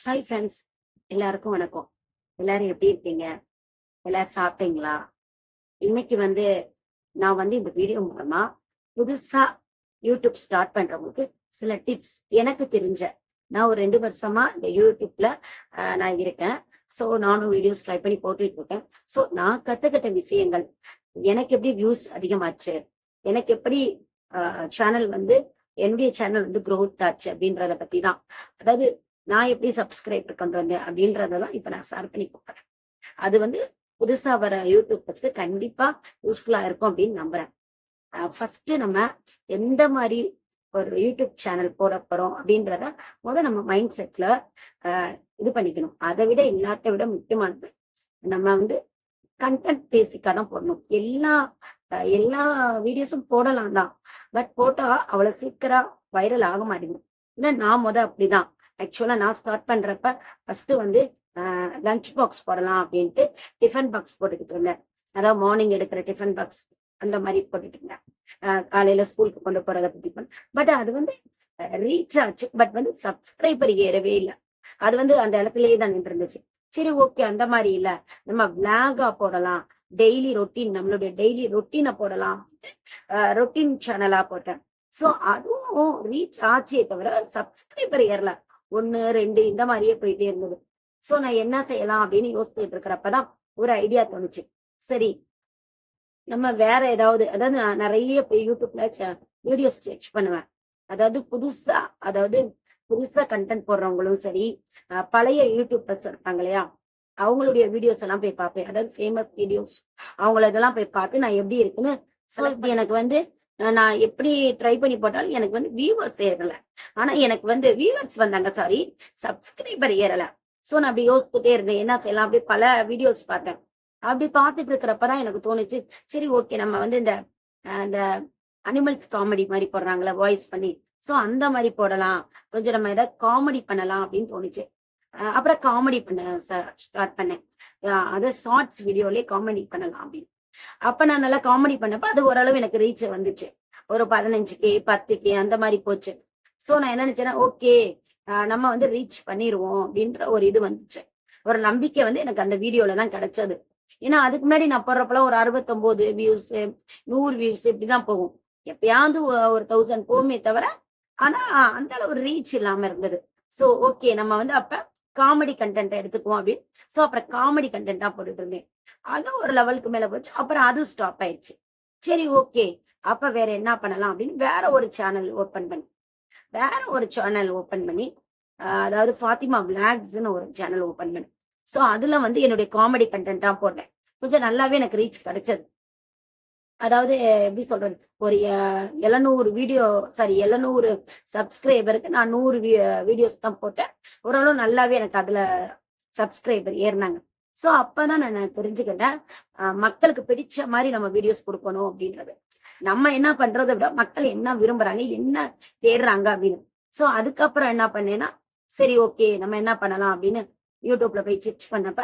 Hi friends எல்லாருக்கும் வணக்கம். எல்லாரும் எப்படி இருக்கீங்க? எல்லாரும் சாப்பிட்டீங்களா? இன்னைக்கு வந்து நான் வந்து இந்த வீடியோ மூலமா புதுசா யூடியூப் ஸ்டார்ட் பண்றவங்களுக்கு சில டிப்ஸ் எனக்கு தெரிஞ்ச நான் ஒரு ரெண்டு வருஷமா இந்த யூடியூப்ல நான் இருக்கேன். ஸோ நானும் வீடியோஸ் ட்ரை பண்ணி போட்டுட்டு இருக்கேன் ஸோ நான் கத்துக்கிட்ட விஷயங்கள் எனக்கு எப்படி வியூஸ் அதிகமாச்சு எனக்கு எப்படி சேனல் வந்து என்னுடைய சேனல் வந்து க்ரோத் ஆச்சு அப்படின்றத பத்தி தான் அதாவது நான் எப்படி சப்ஸ்கிரைப் கொண்டு வந்தேன் அப்படின்றதெல்லாம் இப்ப நான் ஷேர் பண்ணி கொடுக்குறேன். அது வந்து புதுசா வர யூடியூபர்ஸ்க்கு கண்டிப்பா யூஸ்ஃபுல்லா இருக்கும் அப்படின்னு நம்புறேன். ஃபர்ஸ்ட் நம்ம எந்த மாதிரி ஒரு யூடியூப் சேனல் போட போறோம் அப்படின்றத முத நம்ம மைண்ட் செட்ல இது பண்ணிக்கணும். அதை விட எல்லாத்த விட முக்கியமானது நம்ம வந்து கண்டென்ட் பேசிக்கா தான் போடணும். எல்லா எல்லா வீடியோஸும் போடலாம் தான். பட் போட்டா அவ்வளவு சீக்கிரம் வைரல் ஆக மாட்டேங்குது. ஏன்னா நான் முத அப்படிதான். ஆக்சுவலா நான் ஸ்டார்ட் பண்றப்ப ஃபர்ஸ்ட் வந்து லஞ்ச் பாக்ஸ் போடலாம் அப்படின்ட்டு டிஃபன் பாக்ஸ் போட்டுக்கிட்டு இருந்தேன். அதாவது மார்னிங் எடுக்கிற டிஃபன் பாக்ஸ் அந்த மாதிரி போட்டுட்டு இருந்தேன். காலையில ஸ்கூலுக்கு கொண்டு போறதை பத்தி பட் அது வந்து ரீச் ஆச்சு. பட் வந்து சப்ஸ்கிரைபர் ஏறவே இல்லை. அது வந்து அந்த இடத்துலயே தான் நின்று இருந்துச்சு சரி ஓகே அந்த மாதிரி இல்ல. நம்ம பிளாகா போடலாம். டெய்லி ரொட்டீன் நம்மளுடைய டெய்லி ரொட்டீனை போடலாம். ரொட்டீன் சேனலா போட்டேன். சோ அதுவும் ரீச் ஆச்சே தவிர சப்ஸ்கிரைபர் ஏறல. ஒன்னு ரெண்டு இந்த மாதிரியே போயிட்டே இருந்தது. சோ நான் என்ன செய்யலாம் அப்படின்னு யோசிச்சுட்டு இருக்கிறப்பதான் ஒரு ஐடியா தோணுச்சு. சரி நம்ம வேற ஏதாவது அதாவது நான் நிறைய போய் யூடியூப்ல வீடியோஸ் செக் பண்ணுவேன். அதாவது புதுசா அதாவது புதுசா கண்டென்ட் போடுறவங்களும் சரி பழைய யூடியூபர்ஸ் இருப்பாங்க இல்லையா அவங்களுடைய வீடியோஸ் எல்லாம் போய் பார்ப்பேன். அதாவது ஃபேமஸ் வீடியோஸ் அவங்கள இதெல்லாம் போய் பார்த்து நான் எப்படி இருக்குன்னு எனக்கு வந்து நான் எப்படி ட்ரை பண்ணி போட்டாலும் எனக்கு வந்து வியூவர்ஸ் ஏறல. ஆனா எனக்கு வந்து வியூவர்ஸ் வந்தாங்க சாரி சப்ஸ்கிரைபர் ஏறல. சோ நான் அப்படி யோசிச்சுட்டே இருந்தேன் என்ன செய்யலாம்? அப்படி பல வீடியோஸ் பார்த்தேன். அப்படி பார்த்துட்டு இருக்கிறப்பதான் எனக்கு தோணுச்சு சரி ஓகே நம்ம வந்து இந்த இந்த அனிமல்ஸ் காமெடி மாதிரி போடுறாங்களே வாய்ஸ் பண்ணி. சோ அந்த மாதிரி போடலாம். கொஞ்சம் நம்ம ஏதாவது காமெடி பண்ணலாம் அப்படின்னு தோணுச்சு. அப்புறம் காமெடி பண்ண ஸ்டார்ட் பண்ணேன். அதை அது ஷார்ட்ஸ் வீடியோலயே காமெடி பண்ணலாம் அப்படின்னு. அப்ப நான் நல்லா காமெடி பண்ணப்ப அது ஓரளவு எனக்கு ரீச் வந்துச்சு. ஒரு பதினஞ்சு கே பத்து கே அந்த மாதிரி போச்சு. சோ நான் என்ன நினைச்சேன்னா ஓகே நம்ம வந்து ரீச் பண்ணிருவோம் அப்படின்ற ஒரு இது வந்துச்சு. ஒரு நம்பிக்கை வந்து எனக்கு அந்த வீடியோல தான் கிடைச்சது. ஏன்னா அதுக்கு முன்னாடி நான் போடுறப்பலாம் ஒரு அறுபத்தொன்பது வியூஸ் நூறு வியூஸ் இப்படிதான் போகும். எப்பயாவது ஒரு தௌசண்ட் போகுமே தவிர ஆனா அந்த அளவு ரீச் இல்லாம இருந்தது. சோ ஓகே நம்ம வந்து அப்ப காமெடி கண்டென்ட் எடுத்துக்குவோம் அப்படின்னு. சோ அப்புறம் காமெடி கண்டென்ட்டா போட்டுட்டு இருந்தேன். அது ஒரு லெவலுக்கு மேல போச்சு. அப்புறம் அதுவும் ஸ்டாப் ஆயிடுச்சு சரி ஓகே. அப்ப வேற என்ன பண்ணலாம் அப்படின்னு வேற ஒரு சேனல் ஓப்பன் பண்ணி வேற ஒரு சேனல் ஓப்பன் பண்ணி அதாவது ஃபாத்திமா விளாக்ஸ்னு ஒரு சேனல் ஓப்பன் பண்ணி. சோ அதுல வந்து என்னுடைய காமெடி கண்டென்ட்டா போட்டேன் கொஞ்சம் நல்லாவே எனக்கு ரீச் கிடைச்சது. அதாவது எப்படி சொல்றது? ஒரு எழுநூறு வீடியோ சாரி எழுநூறு சப்ஸ்கிரைபருக்கு நான் நூறு வீடியோஸ் தான் போட்டேன். ஓரளவு நல்லாவே எனக்கு அதுல சப்ஸ்கிரைபர் ஏறினாங்க. சோ அப்பதான் நான் தெரிஞ்சுக்கிட்டேன். மக்களுக்கு பிடிச்ச மாதிரி நம்ம வீடியோஸ் கொடுக்கணும் அப்படின்றது. நம்ம என்ன பண்றதை விட மக்கள் என்ன விரும்புறாங்க என்ன தேடுறாங்க அப்படின்னு. சோ அதுக்கப்புறம் என்ன பண்ணேன்னா சரி ஓகே நம்ம என்ன பண்ணலாம் அப்படின்னு யூடியூப்ல போய் செக் பண்ணப்ப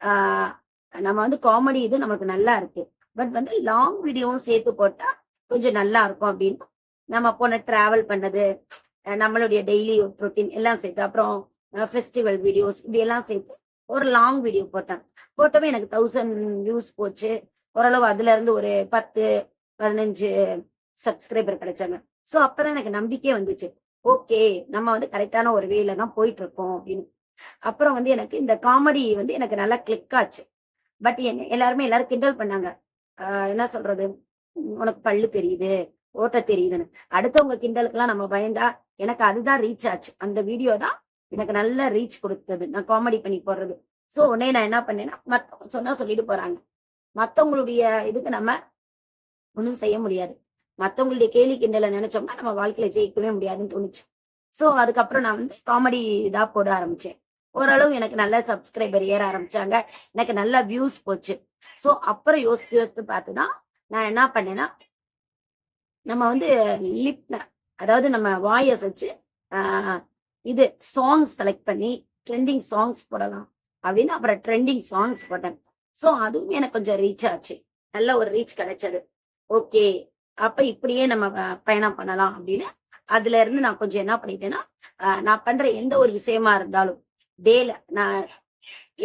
ஆஹ் நம்ம வந்து காமெடி இது நமக்கு நல்லா இருக்கு. பட் வந்து லாங் வீடியோவும் சேர்த்து போட்டா கொஞ்சம் நல்லா இருக்கும் அப்படின்னு. நம்ம போன டிராவல் பண்ணது நம்மளுடைய டெய்லி ரொட்டீன் எல்லாம் சேர்த்து அப்புறம் ஃபெஸ்டிவல் வீடியோஸ் இப்படி எல்லாம் சேர்த்து ஒரு லாங் வீடியோ போட்டேன். போட்டவே எனக்கு தௌசண்ட் வியூஸ் போச்சு. ஓரளவு அதுல இருந்து ஒரு பத்து பதினஞ்சு சப்ஸ்கிரைபர் கிடைச்சாங்க. ஸோ அப்பதான் எனக்கு நம்பிக்கை வந்துச்சு. ஓகே நம்ம வந்து கரெக்டான ஒரு வேல தான் போயிட்டு இருக்கோம் அப்படின்னு. அப்புறம் வந்து எனக்கு இந்த காமெடி வந்து எனக்கு நல்லா கிளிக் ஆச்சு. பட் எல்லாருமே எல்லாரும் கிண்டல் பண்ணாங்க. என்ன சொல்றது? உனக்கு பல்லு தெரியுது ஓட்ட தெரியுதுன்னு. அடுத்தவங்க கிண்டலுக்கெல்லாம் நம்ம பயந்தா எனக்கு அதுதான் ரீச் ஆச்சு. அந்த வீடியோ தான் எனக்கு நல்ல ரீச் கொடுத்தது. நான் காமெடி பண்ணி போடுறது. ஸோ உடனே நான் என்ன பண்ணேன்னா மற்றவங்க சொன்னா சொல்லிட்டு போறாங்க. மத்தவங்களுடைய இதுக்கு நம்ம ஒன்றும் செய்ய முடியாது. மத்தவங்களுடைய கேலி கிண்டலை நினைச்சோம்னா நம்ம வாழ்க்கையில ஜெயிக்கவே முடியாதுன்னு தோணுச்சு. ஸோ அதுக்கப்புறம் நான் வந்து காமெடி இதாக போட ஆரம்பிச்சேன். ஓரளவு எனக்கு நல்ல சப்ஸ்கிரைபர் ஏற ஆரம்பிச்சாங்க. எனக்கு நல்ல வியூஸ் போச்சு. ஸோ அப்புறம் யோசித்து யோசித்து பார்த்துதான் நான் என்ன பண்ணேன்னா நம்ம வந்து லிப் அதாவது நம்ம வாயஸ் வச்சு ஆஹ், இது சாங்ஸ் செலக்ட் பண்ணி ட்ரெண்டிங் சாங்ஸ் போடலாம் அப்படின்னு அப்புறம் ட்ரெண்டிங் சாங்ஸ் போட்டேன். சோ அதுவும் எனக்கு கொஞ்சம் ரீச் ஆச்சு. நல்ல ஒரு ரீச் கிடைச்சது. ஓகே அப்ப இப்படியே நம்ம பயணம் பண்ணலாம் அப்படின்னு அதுல இருந்து நான் கொஞ்சம் என்ன பண்ணிட்டேன்னா நான் பண்ற எந்த ஒரு விஷயமா இருந்தாலும் டேல நான்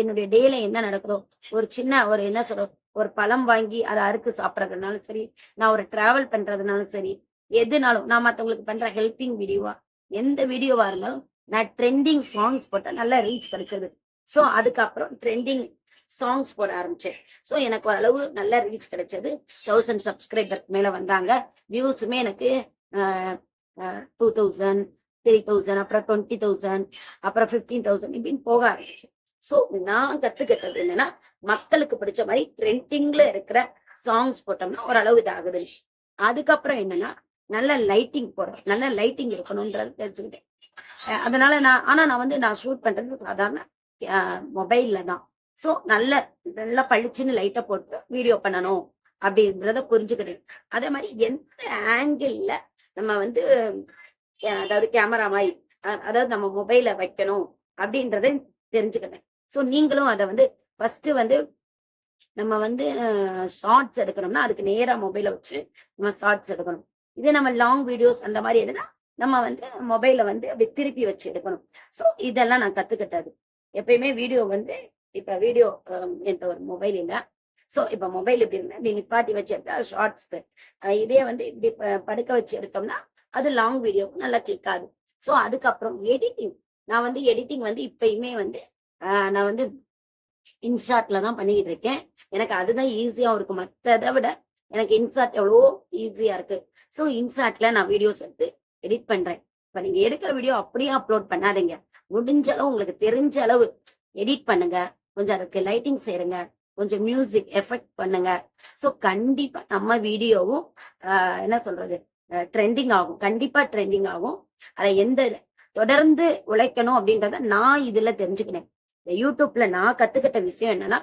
என்னுடைய டேல என்ன நடக்குதோ ஒரு சின்ன ஒரு என்ன சொல்ற ஒரு பழம் வாங்கி அதை அறுத்து சாப்பிட்றதுனாலும் சரி நான் ஒரு டிராவல் பண்றதுனாலும் சரி எதுனாலும் நான் மற்றவங்களுக்கு பண்ற ஹெல்பிங் வீடியோவா எந்த வீடியோவா இருந்தாலும் நான் ட்ரெண்டிங் சாங்ஸ் போட்டேன் நல்ல ரீச் கிடைச்சது. ஸோ அதுக்கப்புறம் ட்ரெண்டிங் சாங்ஸ் போட ஆரம்பிச்சேன். ஸோ எனக்கு ஓரளவு நல்ல ரீச் கிடைச்சது. தௌசண்ட் சப்ஸ்கிரைபருக்கு மேல வந்தாங்க. வியூஸுமே எனக்கு டூ தௌசண்ட் த்ரீ தௌசண்ட் அப்புறம் டுவெண்ட்டி தௌசண்ட் அப்புறம் ஃபிஃப்டீன் தௌசண்ட் இப்படின்னு போக ஆரம்பிச்சு. ஸோ நான் கற்றுக்கிட்டது என்னன்னா மக்களுக்கு பிடிச்ச மாதிரி ட்ரெண்டிங்ல இருக்கிற சாங்ஸ் போட்டோம்னா ஓரளவு இதாகுது அதுக்கப்புறம் என்னன்னா நல்ல லைட்டிங் போடுறோம் நல்ல லைட்டிங் இருக்கணும்ன்றது தெரிஞ்சுக்கிட்டேன். அதனால நான் ஆனா நான் வந்து நான் ஷூட் பண்றது சாதாரண மொபைல்ல தான். ஸோ நல்ல நல்லா பளிச்சுன்னு லைட்டை போட்டு வீடியோ பண்ணணும் அப்படின்றத புரிஞ்சுக்கிறேன் அதே மாதிரி எந்த ஆங்கிளில் நம்ம வந்து அதாவது கேமரா மாதிரி அதாவது நம்ம மொபைல வைக்கணும் அப்படின்றத தெரிஞ்சுக்கிறேன் ஸோ நீங்களும் அதை வந்து ஃபர்ஸ்ட் வந்து நம்ம வந்து ஷார்ட்ஸ் எடுக்கணும்னா அதுக்கு நேராக மொபைலை வச்சு நம்ம ஷார்ட்ஸ் எடுக்கணும். இதே நம்ம லாங் வீடியோஸ் அந்த மாதிரி எடுத்தால் நம்ம வந்து மொபைலை வந்து அப்படி திருப்பி வச்சு எடுக்கணும். ஸோ இதெல்லாம் நான் கத்துக்கிட்டது. எப்பயுமே வீடியோ வந்து இப்ப வீடியோ என்ற ஒரு மொபைல் இல்லை. ஸோ இப்ப மொபைல் இப்படி இருந்தா இப்படி நிப்பாட்டி வச்சு எடுத்தா ஷார்ட்ஸ் இதே வந்து இப்படி படுக்க வச்சு எடுத்தோம்னா அது லாங் வீடியோவுக்கு நல்லா கிளிக் ஆகுது ஸோ அதுக்கப்புறம் எடிட்டிங் நான் வந்து எடிட்டிங் வந்து இப்பயுமே வந்து நான் வந்து இன்ஷாட்ல தான் பண்ணிக்கிட்டு இருக்கேன். எனக்கு அதுதான் ஈஸியாவும் இருக்கும். மற்றதை விட எனக்கு இன்ஷாட் எவ்வளோ ஈஸியா இருக்கு. ஸோ இன்ஷாட்ல நான் வீடியோஸ் எடுத்து எடிட் பண்றேன். இப்ப நீங்க எடுக்கிற வீடியோ அப்படியே அப்லோட் பண்ணாதீங்க. முடிஞ்ச அளவு உங்களுக்கு தெரிஞ்ச அளவு எடிட் பண்ணுங்க. கொஞ்சம் அதுக்கு லைட்டிங் சேருங்க. கொஞ்சம் மியூசிக் எஃபெக்ட் பண்ணுங்க. ஸோ கண்டிப்பா நம்ம வீடியோவும் என்ன சொல்றது? ட்ரெண்டிங் ஆகும். கண்டிப்பா ட்ரெண்டிங் ஆகும். அதை எந்த தொடர்ந்து உழைக்கணும் அப்படின்றத நான் இதுல தெரிஞ்சுக்கினேன். இந்த யூடியூப்ல நான் கத்துக்கிட்ட விஷயம் என்னன்னா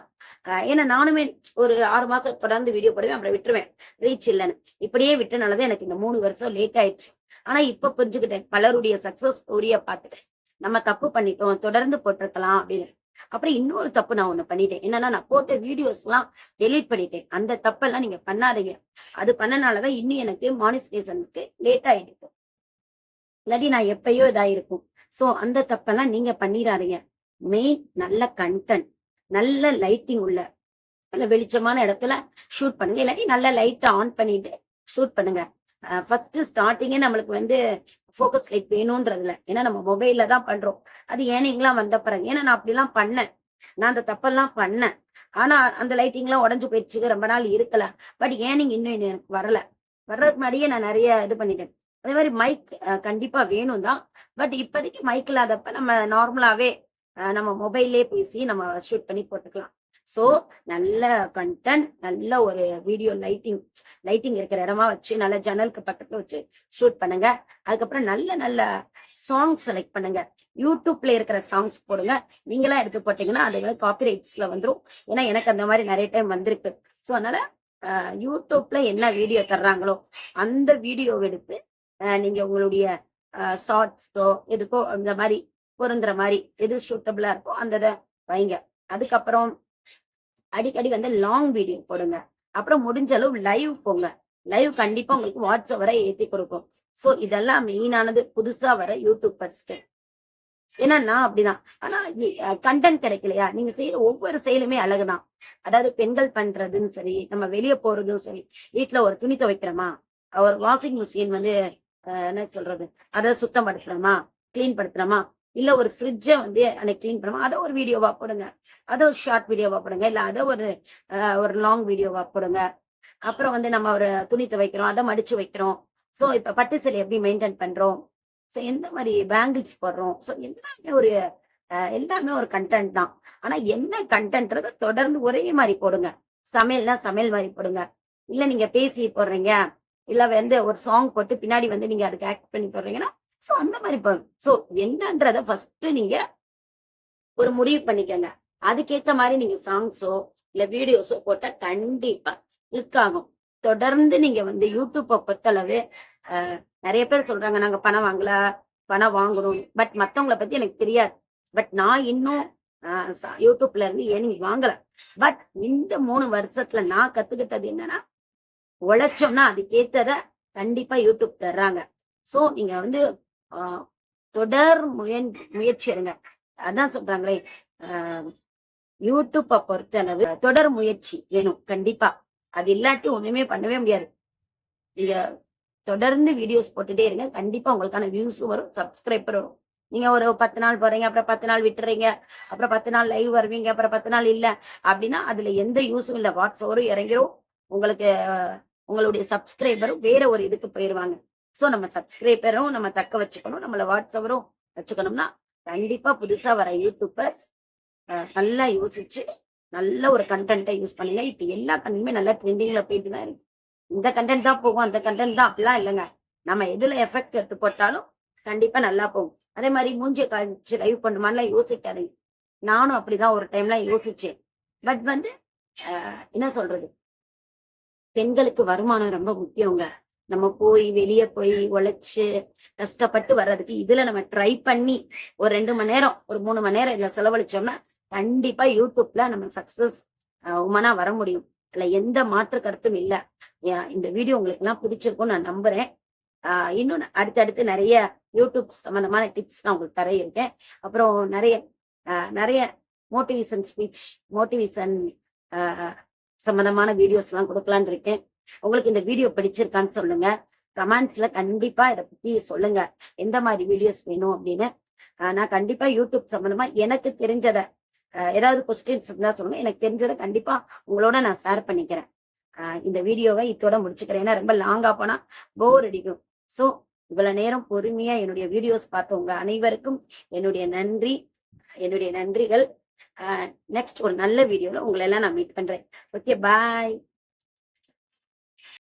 ஏன்னா நானுமே ஒரு ஆறு மாசம் தொடர்ந்து வீடியோ போடுவேன் அப்புறம் விட்டுருவேன். ரீச் இல்லைன்னு. இப்படியே விட்டனாலதான் எனக்கு இந்த மூணு வருஷம் லேட் ஆயிடுச்சு. ஆனா இப்ப புரிஞ்சுக்கிட்டேன். பலருடைய சக்சஸ் ஸ்டோரிய பார்த்துட்டு நம்ம தப்பு பண்ணிட்டோம் தொடர்ந்து போட்டிருக்கலாம் அப்படின்னு. அப்புறம் இன்னொரு தப்பு நான் ஒண்ணு பண்ணிட்டேன். என்னன்னா நான் போட்ட வீடியோஸ் எல்லாம் டெலீட் பண்ணிட்டேன். அந்த தப்பெல்லாம் நீங்க பண்ணாதீங்க. அது பண்ணனாலதான் இன்னும் எனக்கு மானிஸ்டேஷனுக்கு லேட் ஆயிருக்கு இல்லாட்டி நான் எப்பயோ இதாயிருக்கும். சோ அந்த தப்பெல்லாம் நீங்க பண்ணிடாதீங்க. மெயின் நல்ல கண்டென்ட் நல்ல லைட்டிங் உள்ள நல்ல வெளிச்சமான இடத்துல ஷூட் பண்ணுங்க. இல்லாட்டி நல்ல லைட்டை ஆன் பண்ணிட்டு ஷூட் பண்ணுங்க. ஃபர்ஸ்ட் ஸ்டார்டிங்கே நம்மளுக்கு வந்து ஃபோக்கஸ் லைட் வேணும்ன்றதுல ஏன்னா நம்ம மொபைல்ல தான் பண்றோம். அது ஏனிங்லாம் வந்த பிறகு. ஏன்னா நான் அப்படிலாம் பண்ணேன். நான் அந்த தப்பெல்லாம் பண்ணேன். ஆனா அந்த லைட்டிங்லாம் உடஞ்சு போயிடுச்சு. ரொம்ப நாள் இருக்கல. பட் ஏனிங் இன்னும் எனக்கு வரல? வர்றதுக்கு முன்னாடியே நான் நிறைய இது பண்ணிட்டேன். அதே மாதிரி மைக் கண்டிப்பா வேணும் தான். பட் இப்போதைக்கு மைக் இல்லாதப்ப நம்ம நார்மலாவே நம்ம மொபைல்லே பேசி நம்ம ஷூட் பண்ணி போட்டுக்கலாம். ஸோ நல்ல கண்டென்ட் நல்ல ஒரு வீடியோ லைட்டிங் லைட்டிங் இருக்கிற இடமா வச்சு நல்ல ஜன்னலுக்கு பக்கத்துல வச்சு ஷூட் பண்ணுங்க. அதுக்கப்புறம் நல்ல நல்ல சாங்ஸ் செலக்ட் பண்ணுங்க. யூடியூப்ல இருக்கிற சாங்ஸ் போடுங்க. நீங்களா எடுத்து போட்டீங்கன்னா அது வந்து காப்பிரைட்ஸ்ல வந்துடும் ஏன்னா எனக்கு அந்த மாதிரி நிறைய டைம் வந்திருக்கு. ஸோ அதனால யூடியூப்ல என்ன வீடியோ தர்றாங்களோ அந்த வீடியோ எடுத்து நீங்க உங்களுடைய ஷார்ட்ஸ்க்கோ எதுக்கோ இந்த மாதிரி பொருந்துற மாதிரி எது சூட்டபிளா இருக்கோ அந்த இதை வைங்க. அதுக்கப்புறம் அடிக்கடி வந்து லாங் வீடியோ போடுங்க. அப்புறம் முடிஞ்ச அளவு லைவ் போங்க. லைவ் கண்டிப்பா உங்களுக்கு வாட்ஸ்அப் வரை ஏத்தி கொடுக்கும். சோ இதெல்லாம் மெயினானது புதுசா வர யூடியூபர்ஸ்க்கு ஏன்னா நான் அப்படிதான். ஆனா கண்டென்ட் கிடைக்கலையா? நீங்க செய்யற ஒவ்வொரு செயலுமே அழகுதான். அதாவது பெண்கள் பண்றதுன்னு சரி நம்ம வெளியே போறதும் சரி வீட்டுல ஒரு துணி துவைக்கிறோமா? ஒரு வாஷிங் மிஷின் வந்து என்ன சொல்றது? அதை சுத்தம் படுத்துறோமா? கிளீன் படுத்துறோமா? இல்ல ஒரு ஃப்ரிட்ஜை வந்து அன்னைக்கு கிளீன் பண்ணுவோம். அதை ஒரு வீடியோவா போடுங்க. அதை ஒரு ஷார்ட் வீடியோவா போடுங்க. இல்ல அதை ஒரு ஒரு லாங் வீடியோவா போடுங்க. அப்புறம் வந்து நம்ம ஒரு துணி துவைக்கிறோம். அதை மடிச்சு வைக்கிறோம். ஸோ இப்ப பட்டு சேலை எப்படி மெயின்டைன் பண்றோம்? ஸோ எந்த மாதிரி பேங்கிள்ஸ் போடுறோம்? ஸோ எல்லாமே ஒரு எல்லாமே ஒரு கண்டென்ட் தான். ஆனா என்ன கண்டென்ட்றது தொடர்ந்து ஒரே மாதிரி போடுங்க. சமையல்னா சமையல் மாதிரி போடுங்க. இல்ல நீங்க பேசி போடுறீங்க. இல்ல வந்து ஒரு சாங் போட்டு பின்னாடி வந்து நீங்க அதுக்கு ஆக்ட் பண்ணி போடுறீங்கன்னா ஸோ அந்த மாதிரி போடுங்க ஸோ என்னன்றத ஃபர்ஸ்ட் நீங்க ஒரு முடிவு பண்ணிக்கோங்க. அதுக்கேத்த மாதிரி நீங்க சாங்ஸோ இல்ல வீடியோஸோ போட்டா கண்டிப்பா கிளிக் ஆகும். தொடர்ந்து நீங்க வந்து யூடியூப்பை பொறுத்தளவு நிறைய பேர் சொல்றாங்க நாங்க பணம் வாங்கல பணம் வாங்கணும். பட் மத்தவங்கள பத்தி எனக்கு தெரியாது. பட் நான் இன்னும் யூடியூப்ல இருந்து ஏன்னு வாங்கல. பட் இந்த மூணு வருஷத்துல நான் கத்துக்கிட்டது என்னன்னா உழைச்சோம்னா அதுக்கேத்தத கண்டிப்பா யூடியூப் தர்றாங்க. சோ நீங்க வந்து தொடர் முயன் முயற்சி எடுங்க அதான் சொல்றாங்களே ஆஹ் யூடியூப்பை பொறுத்தளவு தொடர் முயற்சி வேணும் கண்டிப்பா. அது இல்லாட்டி ஒண்ணுமே பண்ணவே முடியாது. நீங்க தொடர்ந்து வீடியோஸ் போட்டுட்டே இருங்க கண்டிப்பா உங்களுக்கான வியூஸும் வரும் சப்ஸ்கிரைபர் வரும். நீங்க ஒரு பத்து நாள் போறீங்க அப்புறம் பத்து நாள் விட்டுறீங்க அப்புறம் பத்து நாள் லைவ் வருவீங்க அப்புறம் பத்து நாள் இல்ல அப்படின்னா அதுல எந்த யூஸும் இல்ல வாட்ஸ்அப் இறங்கிரும். உங்களுக்கு உங்களுடைய சப்ஸ்கிரைபரும் வேற ஒரு இதுக்கு போயிருவாங்க. சோ நம்ம சப்ஸ்கிரைபரும் நம்ம தக்க வச்சுக்கணும். நம்மள வாட்ஸ்அவரும் வச்சுக்கணும்னா கண்டிப்பா புதுசா வர யூடியூபர்ஸ் நல்லா யோசிச்சு நல்ல ஒரு கண்டென்ட்டை யூஸ் பண்ணுங்க. இப்ப எல்லா கண்டென்ட்டுமே நல்லா ட்ரெண்டிங்ல போயிட்டு தான் இருக்கு. இந்த கண்டென்ட் தான் போகும். அந்த கண்டென்ட் தான் அப்படிலாம் இல்லைங்க. நம்ம எதுல எஃபெக்ட் எடுத்து போட்டாலும் கண்டிப்பா நல்லா போகும். அதே மாதிரி மூஞ்சிய காய்ச்சி லைவ் பண்ணுமான்லாம் யோசிக்காதீங்க. நானும் அப்படிதான் ஒரு டைம்லாம் யோசிச்சேன். பட் வந்து என்ன சொல்றது? பெண்களுக்கு வருமானம் ரொம்ப முக்கியங்க. நம்ம போய் வெளியே போய் உழைச்சு கஷ்டப்பட்டு வர்றதுக்கு இதுல நம்ம ட்ரை பண்ணி ஒரு ரெண்டு மணி நேரம் ஒரு மூணு மணி நேரம் இதுல செலவழிச்சோம்னா கண்டிப்பா யூடியூப்ல நம்ம சக்சஸ் உமனா வர முடியும். அதுல எந்த மாற்று கருத்தும் இல்ல. இந்த வீடியோ உங்களுக்கு எல்லாம் பிடிச்சிருக்கும் நான் நம்புறேன். ஆஹ் இன்னும் அடுத்தடுத்து நிறைய யூடியூப் சம்பந்தமான டிப்ஸ் நான் உங்களுக்கு தர இருக்கேன். அப்புறம் நிறைய நிறைய மோட்டிவேஷன் ஸ்பீச் மோட்டிவேஷன் சம்பந்தமான வீடியோஸ் எல்லாம் கொடுக்கலான்னு இருக்கேன். உங்களுக்கு இந்த வீடியோ பிடிச்சிருக்கான்னு சொல்லுங்க. கமெண்ட்ஸ்ல கண்டிப்பா இதை பத்தி சொல்லுங்க. எந்த மாதிரி வீடியோஸ் வேணும் அப்படின்னு. ஆஹ் நான் கண்டிப்பா யூடியூப் சம்பந்தமா எனக்கு தெரிஞ்சதை ஏதாவது கொஸ்டின்ஸ் இருந்தா சொல்லுங்க. எனக்கு தெரிஞ்சதை கண்டிப்பா உங்களோட நான் ஷேர் பண்ணிக்கிறேன். ஆஹ் இந்த வீடியோவை இதோட முடிச்சுக்கிறேன். ஏன்னா ரொம்ப லாங்கா போனா போர் அடிக்கும். சோ இவ்வளவு நேரம் பொறுமையா என்னுடைய வீடியோஸ் பார்த்தவங்க அனைவருக்கும் என்னுடைய நன்றி என்னுடைய நன்றிகள். நெக்ஸ்ட் ஒரு நல்ல வீடியோல உங்களை எல்லாம் நான் மீட் பண்றேன். Okay bye